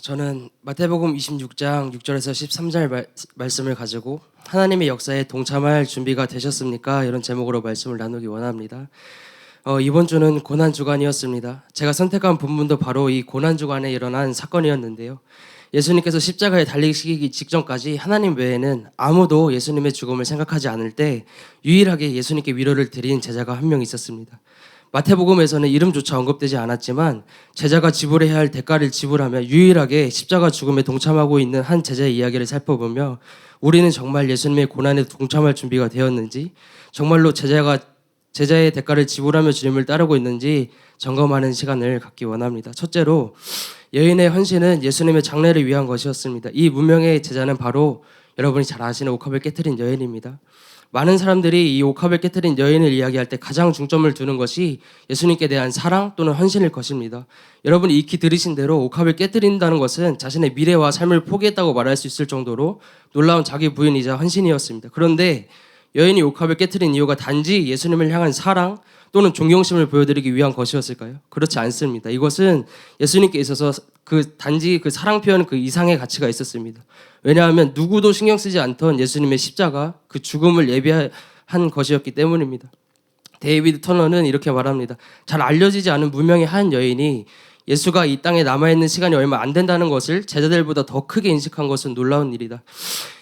저는 마태복음 26장 6절에서 13절 말, 말씀을 가지고 하나님의 역사에 동참할 준비가 되셨습니까? 이런 제목으로 말씀을 나누기 원합니다. 어, 이번 주는 고난 주간이었습니다. 제가 선택한 본문도 바로 이 고난 주간에 일어난 사건이었는데요. 예수님께서 십자가에 달리시기 직전까지 하나님 외에는 아무도 예수님의 죽음을 생각하지 않을 때 유일하게 예수님께 위로를 드린 제자가 한 명 있었습니다. 마태복음에서는 이름조차 언급되지 않았지만 제자가 지불해야 할 대가를 지불하며 유일하게 십자가 죽음에 동참하고 있는 한 제자의 이야기를 살펴보며 우리는 정말 예수님의 고난에 동참할 준비가 되었는지 정말로 제자가 제자의 대가를 지불하며 주님을 따르고 있는지 점검하는 시간을 갖기 원합니다. 첫째로 여인의 헌신은 예수님의 장례를 위한 것이었습니다. 이 무명의 제자는 바로 여러분이 잘 아시는 옥합을 깨뜨린 여인입니다. 많은 사람들이 이 옥합을 깨뜨린 여인을 이야기할 때 가장 중점을 두는 것이 예수님께 대한 사랑 또는 헌신일 것입니다. 여러분이 익히 들으신 대로 옥합을 깨뜨린다는 것은 자신의 미래와 삶을 포기했다고 말할 수 있을 정도로 놀라운 자기 부인이자 헌신이었습니다. 그런데 여인이 옥합을 깨뜨린 이유가 단지 예수님을 향한 사랑 또는 존경심을 보여드리기 위한 것이었을까요? 그렇지 않습니다. 이것은 예수님께 있어서 그 단지 그 사랑 표현 그 이상의 가치가 있었습니다. 왜냐하면 누구도 신경 쓰지 않던 예수님의 십자가 그 죽음을 예비한 것이었기 때문입니다. 데이비드 터너는 이렇게 말합니다. 잘 알려지지 않은 무명의 한 여인이 예수가 이 땅에 남아있는 시간이 얼마 안 된다는 것을 제자들보다 더 크게 인식한 것은 놀라운 일이다.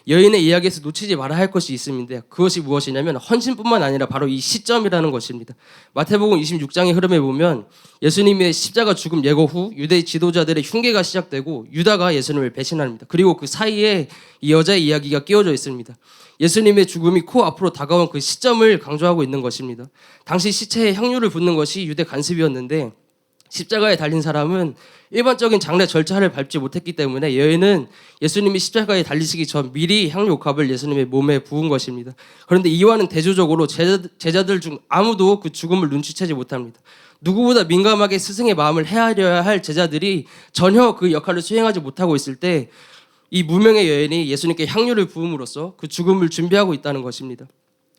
여인의 이야기에서 놓치지 말아야 할 것이 있습니다. 그것이 무엇이냐면 헌신뿐만 아니라 바로 이 시점이라는 것입니다. 마태복음 26장의 흐름에 보면 예수님의 십자가 죽음 예고 후 유대 지도자들의 흉계가 시작되고 유다가 예수님을 배신합니다. 그리고 그 사이에 이 여자의 이야기가 끼워져 있습니다. 예수님의 죽음이 코 앞으로 다가온 그 시점을 강조하고 있는 것입니다. 당시 시체에 향유를 붓는 것이 유대 관습이었는데 십자가에 달린 사람은 일반적인 장례 절차를 밟지 못했기 때문에 여인은 예수님이 십자가에 달리시기 전 미리 향유옥합을 예수님의 몸에 부은 것입니다. 그런데 이와는 대조적으로 제자, 들중 아무도 그 죽음을 눈치채지 못합니다. 누구보다 민감하게 스승의 마음을 헤아려야 할 제자들이 전혀 그 역할을 수행하지 못하고 있을 때 이 무명의 여인이 예수님께 향유를 부음으로써 그 죽음을 준비하고 있다는 것입니다.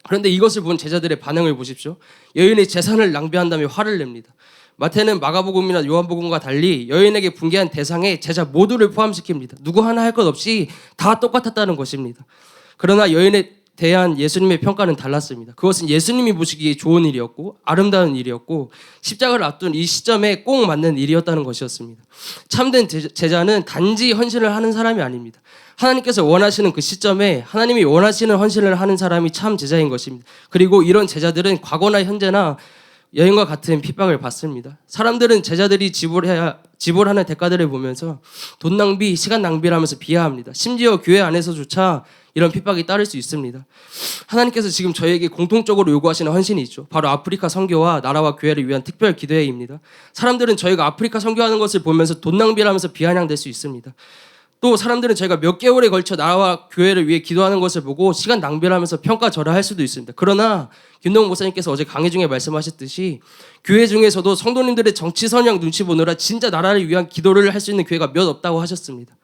그런데 이것을 본 제자들의 반응을 보십시오. 여인이 재산을 낭비한다며 화를 냅니다. 마태는 마가복음이나 요한복음과 달리 여인에게 붕괴한 대상에 제자 모두를 포함시킵니다. 누구 하나 할 것 없이 다 똑같았다는 것입니다. 그러나 여인에 대한 예수님의 평가는 달랐습니다. 그것은 예수님이 보시기에 좋은 일이었고 아름다운 일이었고 십자가를 앞둔 이 시점에 꼭 맞는 일이었다는 것이었습니다. 참된 제자는 단지 헌신을 하는 사람이 아닙니다. 하나님께서 원하시는 그 시점에 하나님이 원하시는 헌신을 하는 사람이 참 제자인 것입니다. 그리고 이런 제자들은 과거나 현재나 여인과 같은 핍박을 받습니다. 사람들은 제자들이 지불해야 지불하는 대가들을 보면서 돈 낭비, 시간 낭비라면서 비하합니다. 심지어 교회 안에서조차 이런 핍박이 따를 수 있습니다. 하나님께서 지금 저에게 공통적으로 요구하시는 헌신이 있죠. 바로 아프리카 선교와 나라와 교회를 위한 특별 기도회입니다. 사람들은 저희가 아프리카 선교하는 것을 보면서 돈 낭비라면서 비아냥될 수 있습니다. 또 사람들은 저희가 몇 개월에 걸쳐 나라와 교회를 위해 기도하는 것을 보고 시간 낭비를 하면서 평가절하할 수도 있습니다. 그러나 김동 목사님께서 어제 강의 중에 말씀하셨듯이 교회 중에서도 성도님들의 정치 선양 눈치 보느라 진짜 나라를 위한 기도를 할 수 있는 교회가 몇 없다고 하셨습니다.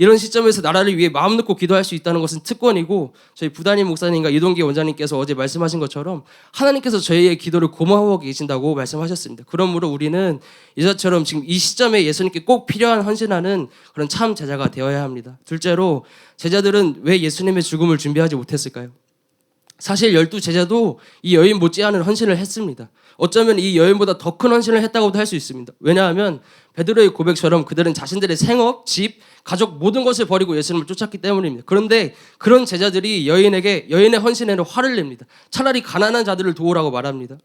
이런 시점에서 나라를 위해 마음 놓고 기도할 수 있다는 것은 특권이고 저희 부단임 목사님과 이동기 원장님께서 어제 말씀하신 것처럼 하나님께서 저희의 기도를 고마워하고 계신다고 말씀하셨습니다. 그러므로 우리는 이자처럼 지금 이 시점에 예수님께 꼭 필요한 헌신하는 그런 참 제자가 되어야 합니다. 둘째로 제자들은 왜 예수님의 죽음을 준비하지 못했을까요? 사실 열두 제자도 이 여인 못지않은 헌신을 했습니다. 어쩌면 이 여인보다 더 큰 헌신을 했다고도 할 수 있습니다. 왜냐하면 베드로의 고백처럼 그들은 자신들의 생업, 집, 가족 모든 것을 버리고 예수님을 쫓았기 때문입니다. 그런데 그런 제자들이 여인에게 여인의 헌신에는 화를 냅니다. 차라리 가난한 자들을 도우라고 말합니다.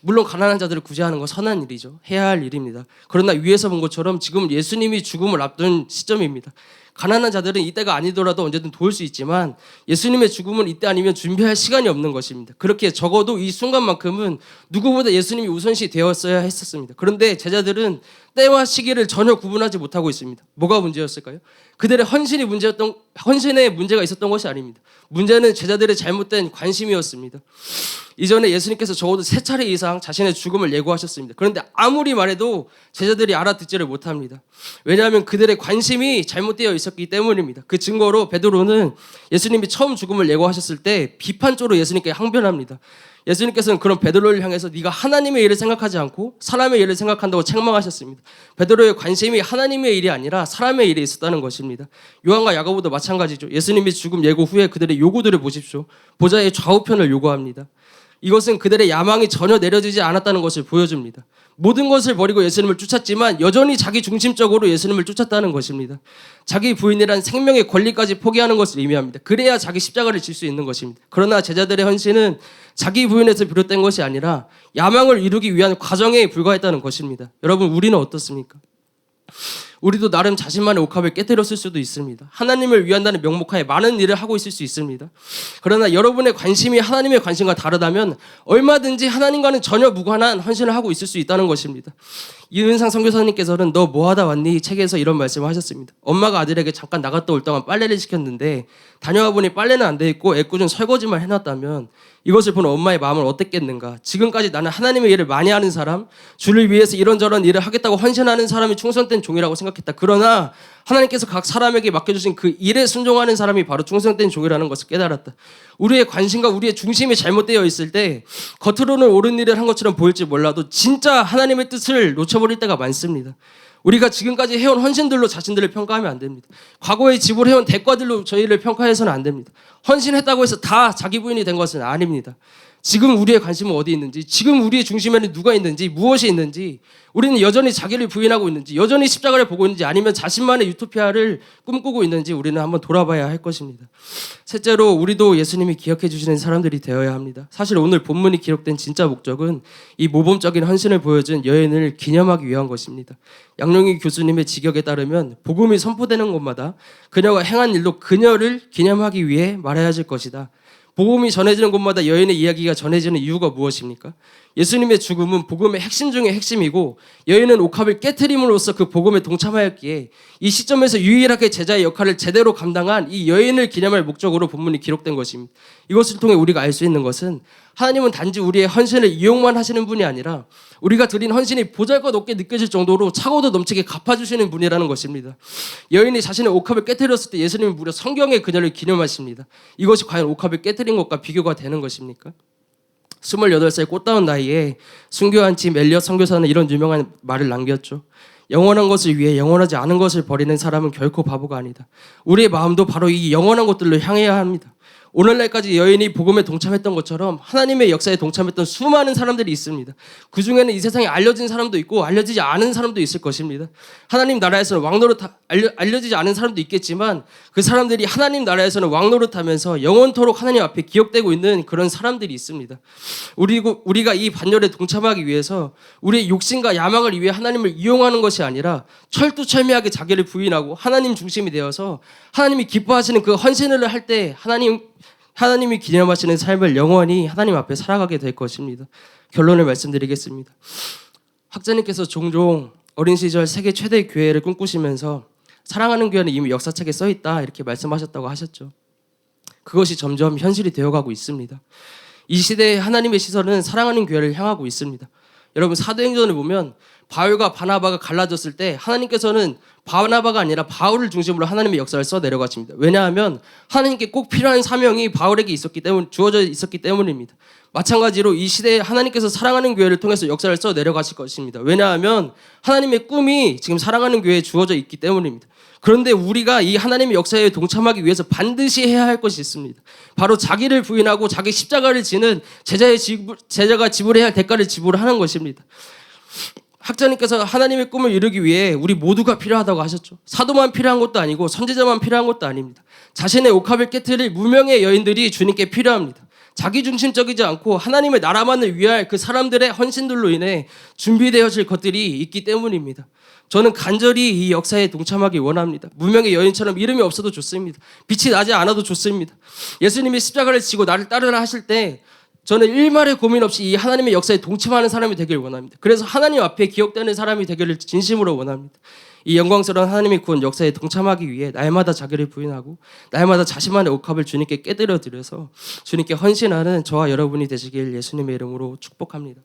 물론 가난한 자들을 구제하는 건 선한 일이죠. 해야 할 일입니다. 그러나 위에서 본 것처럼 지금 예수님이 죽음을 앞둔 시점입니다. 가난한 자들은 이때가 아니더라도 언제든 도울 수 있지만 예수님의 죽음은 이때 아니면 준비할 시간이 없는 것입니다. 그렇게 적어도 이 순간만큼은 누구보다 예수님이 우선시 되었어야 했었습니다. 그런데 제자들은 때와 시기를 전혀 구분하지 못하고 있습니다. 뭐가 문제였을까요? 그들의 헌신이 문제였던 헌신에 문제가 있었던 것이 아닙니다. 문제는 제자들의 잘못된 관심이었습니다. 이전에 예수님께서 적어도 세 차례 이상 자신의 죽음을 예고하셨습니다. 그런데 아무리 말해도 제자들이 알아듣지를 못합니다. 왜냐하면 그들의 관심이 잘못되어 있었기 때문입니다. 그 증거로 베드로는 예수님이 처음 죽음을 예고하셨을 때 비판적으로 예수님께 항변합니다. 예수님께서는 그런 베드로를 향해서 네가 하나님의 일을 생각하지 않고 사람의 일을 생각한다고 책망하셨습니다. 베드로의 관심이 하나님의 일이 아니라 사람의 일에 있었다는 것입니다. 요한과 야고보도 마찬가지죠. 예수님이 죽음 예고 후에 그들의 요구들을 보십시오. 보좌의 좌우편을 요구합니다. 이것은 그들의 야망이 전혀 내려지지 않았다는 것을 보여줍니다. 모든 것을 버리고 예수님을 쫓았지만 여전히 자기 중심적으로 예수님을 쫓았다는 것입니다. 자기 부인이란 생명의 권리까지 포기하는 것을 의미합니다. 그래야 자기 십자가를 질 수 있는 것입니다. 그러나 제자들의 헌신은 자기 부인에서 비롯된 것이 아니라 야망을 이루기 위한 과정에 불과했다는 것입니다. 여러분 우리는 어떻습니까? 우리도 나름 자신만의 옥합을 깨뜨렸을 수도 있습니다. 하나님을 위한다는 명목하에 많은 일을 하고 있을 수 있습니다. 그러나 여러분의 관심이 하나님의 관심과 다르다면 얼마든지 하나님과는 전혀 무관한 헌신을 하고 있을 수 있다는 것입니다. 이은상 선교사님께서는 너 뭐하다 왔니? 책에서 이런 말씀을 하셨습니다. 엄마가 아들에게 잠깐 나갔다 올 동안 빨래를 시켰는데 다녀와 보니 빨래는 안 돼 있고 애꿎은 설거지만 해놨다면 이것을 본 엄마의 마음은 어땠겠는가? 지금까지 나는 하나님의 일을 많이 하는 사람, 주를 위해서 이런저런 일을 하겠다고 헌신하는 사람이 충성된 종이라고 생각 했다. 그러나 하나님께서 각 사람에게 맡겨주신 그 일에 순종하는 사람이 바로 충성된 종이라는 것을 깨달았다. 우리의 관심과 우리의 중심이 잘못되어 있을 때 겉으로는 옳은 일을 한 것처럼 보일지 몰라도 진짜 하나님의 뜻을 놓쳐버릴 때가 많습니다. 우리가 지금까지 해온 헌신들로 자신들을 평가하면 안 됩니다. 과거에 지불해온 대가들로 저희를 평가해서는 안 됩니다. 헌신했다고 해서 다 자기 부인이 된 것은 아닙니다. 지금 우리의 관심은 어디 있는지, 지금 우리의 중심에는 누가 있는지, 무엇이 있는지, 우리는 여전히 자기를 부인하고 있는지, 여전히 십자가를 보고 있는지, 아니면 자신만의 유토피아를 꿈꾸고 있는지 우리는 한번 돌아봐야 할 것입니다. 셋째로 우리도 예수님이 기억해 주시는 사람들이 되어야 합니다. 사실 오늘 본문이 기록된 진짜 목적은 이 모범적인 헌신을 보여준 여인을 기념하기 위한 것입니다. 양용희 교수님의 직역에 따르면 복음이 선포되는 곳마다 그녀가 행한 일로 그녀를 기념하기 위해 말해야질 것이다. 복음이 전해지는 곳마다 여인의 이야기가 전해지는 이유가 무엇입니까? 예수님의 죽음은 복음의 핵심 중의 핵심이고 여인은 옥합을 깨뜨림으로써 그 복음에 동참하였기에 이 시점에서 유일하게 제자의 역할을 제대로 감당한 이 여인을 기념할 목적으로 본문이 기록된 것입니다. 이것을 통해 우리가 알 수 있는 것은 하나님은 단지 우리의 헌신을 이용만 하시는 분이 아니라 우리가 드린 헌신이 보잘것없게 느껴질 정도로 차고도 넘치게 갚아주시는 분이라는 것입니다. 여인이 자신의 옥합을 깨뜨렸을 때 예수님은 무려 성경에 그녀를 기념하십니다. 이것이 과연 옥합을 깨뜨린 것과 비교가 되는 것입니까? 28살 꽃다운 나이에 순교한 지 멜리엇 선교사는 이런 유명한 말을 남겼죠. 영원한 것을 위해 영원하지 않은 것을 버리는 사람은 결코 바보가 아니다. 우리의 마음도 바로 이 영원한 것들로 향해야 합니다. 오늘날까지 여인이 복음에 동참했던 것처럼 하나님의 역사에 동참했던 수많은 사람들이 있습니다. 그 중에는 이 세상에 알려진 사람도 있고 알려지지 않은 사람도 있을 것입니다. 하나님 나라에서는 왕노릇 알려, 알려지지 않은 사람도 있겠지만 그 사람들이 하나님 나라에서는 왕노릇하면서 영원토록 하나님 앞에 기억되고 있는 그런 사람들이 있습니다. 우리 우리가 이 반열에 동참하기 위해서 우리의 욕심과 야망을 위해 하나님을 이용하는 것이 아니라 철두철미하게 자기를 부인하고 하나님 중심이 되어서 하나님이 기뻐하시는 그 헌신을 할 때 하나님 하나님이 기념하시는 삶을 영원히 하나님 앞에 살아가게 될 것입니다. 결론을 말씀드리겠습니다. 학자님께서 종종 어린 시절 세계 최대 교회를 꿈꾸시면서 사랑하는 교회는 이미 역사책에 써 있다 이렇게 말씀하셨다고 하셨죠. 그것이 점점 현실이 되어가고 있습니다. 이 시대에 하나님의 시선은 사랑하는 교회를 향하고 있습니다. 여러분 사도행전을 보면 바울과 바나바가 갈라졌을 때 하나님께서는 바나바가 아니라 바울을 중심으로 하나님의 역사를 써 내려가십니다. 왜냐하면 하나님께 꼭 필요한 사명이 바울에게 있었기 때문 주어져 있었기 때문입니다. 마찬가지로 이 시대에 하나님께서 사랑하는 교회를 통해서 역사를 써 내려가실 것입니다. 왜냐하면 하나님의 꿈이 지금 사랑하는 교회에 주어져 있기 때문입니다. 그런데 우리가 이 하나님의 역사에 동참하기 위해서 반드시 해야 할 것이 있습니다. 바로 자기를 부인하고 자기 십자가를 지는 제자의 지불, 제자가 지불해야 할 대가를 지불하는 것입니다. 학자님께서 하나님의 꿈을 이루기 위해 우리 모두가 필요하다고 하셨죠. 사도만 필요한 것도 아니고 선지자만 필요한 것도 아닙니다. 자신의 옥합을 깨뜨릴 무명의 여인들이 주님께 필요합니다. 자기 중심적이지 않고 하나님의 나라만을 위할 그 사람들의 헌신들로 인해 준비되어질 것들이 있기 때문입니다. 저는 간절히 이 역사에 동참하기 원합니다. 무명의 여인처럼 이름이 없어도 좋습니다. 빛이 나지 않아도 좋습니다. 예수님이 십자가를 지고 나를 따르라 하실 때 저는 일말의 고민 없이 이 하나님의 역사에 동참하는 사람이 되길 원합니다. 그래서 하나님 앞에 기억되는 사람이 되기를 진심으로 원합니다. 이 영광스러운 하나님의 구원 역사에 동참하기 위해 날마다 자기를 부인하고 날마다 자신만의 옥합을 주님께 깨뜨려 드려서 주님께 헌신하는 저와 여러분이 되시길 예수님의 이름으로 축복합니다.